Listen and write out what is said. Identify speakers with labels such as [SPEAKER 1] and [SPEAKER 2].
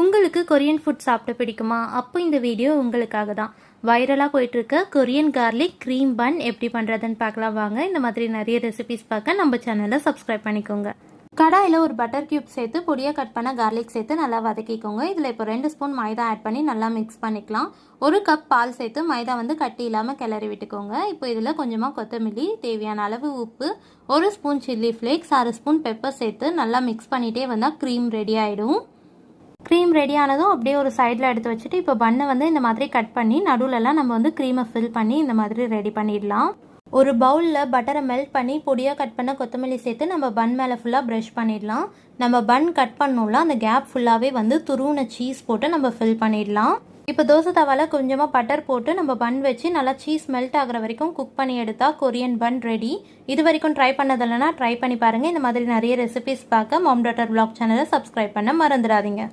[SPEAKER 1] உங்களுக்கு Korean food சாப்பிட பிடிக்குமா? அப்போ இந்த வீடியோ உங்களுக்காக தான் வைரலாக போயிட்டுருக்க கொரியன் கார்லிக் க்ரீம் பன் எப்படி பண்ணுறதுன்னு பார்க்கலாம். வாங்க இந்த மாதிரி நிறைய ரெசிபிஸ் பார்க்க நம்ம சேனலை சப்ஸ்கிரைப் பண்ணிக்கோங்க. கடாயில் ஒரு பட்டர் கியூப் சேர்த்து பொடியாக கட் பண்ண கார்லிக் சேர்த்து நல்லா வதக்கிக்கோங்க. இதில் இப்போ ரெண்டு ஸ்பூன் மைதா ஆட் பண்ணி நல்லா மிக்ஸ் பண்ணிக்கலாம். ஒரு கப் பால் சேர்த்து மைதா வந்து கட்டி இல்லாமல் கிளறி விட்டுக்கோங்க. இப்போ இதில் கொஞ்சமாக கொத்தமல்லி தேவையான அளவு உப்பு ஒரு ஸ்பூன் சில்லி ஃப்ளேக்ஸ் அரை ஸ்பூன் பெப்பர் சேர்த்து நல்லா மிக்ஸ் பண்ணிகிட்டே வந்தால் க்ரீம் ரெடி ஆகிடும் க்ரீம் ரெடி ஆனதும் அப்படியே ஒரு சைடில் எடுத்து வச்சுட்டு இப்போ பண்ணை வந்து இந்த மாதிரி கட் பண்ணி நடுவுலலாம் நம்ம வந்து க்ரீமை ஃபில் பண்ணி இந்த மாதிரி ரெடி பண்ணிடலாம். ஒரு பவுலில் பட்டரை மெல்ட் பண்ணி பொடியாக கட் பண்ண கொத்தமல்லி சேர்த்து நம்ம பன் மேலே ஃபுல்லாக ப்ரஷ் பண்ணிடலாம். நம்ம பன் கட் பண்ணோம்ல அந்த கேப் ஃபுல்லாகவே வந்து துருவின சீஸ் போட்டு நம்ம ஃபில் பண்ணிடலாம். இப்போ தோசை தவால கொஞ்சமாக பட்டர் போட்டு நம்ம பன் வச்சு நல்லா சீஸ் மெல்ட் ஆகிற வரைக்கும் குக் பண்ணி எடுத்தால் கொரியன் பன் ரெடி இது வரைக்கும் ட்ரை பண்ணதில்லைன்னா ட்ரை பண்ணி பாருங்கள் இந்த மாதிரி நிறைய ரெசிபிஸ் பார்க்க மாம் டாட்டர் பிளாக் சேனலை சப்ஸ்கிரைப் பண்ண மறந்துடாதீங்க.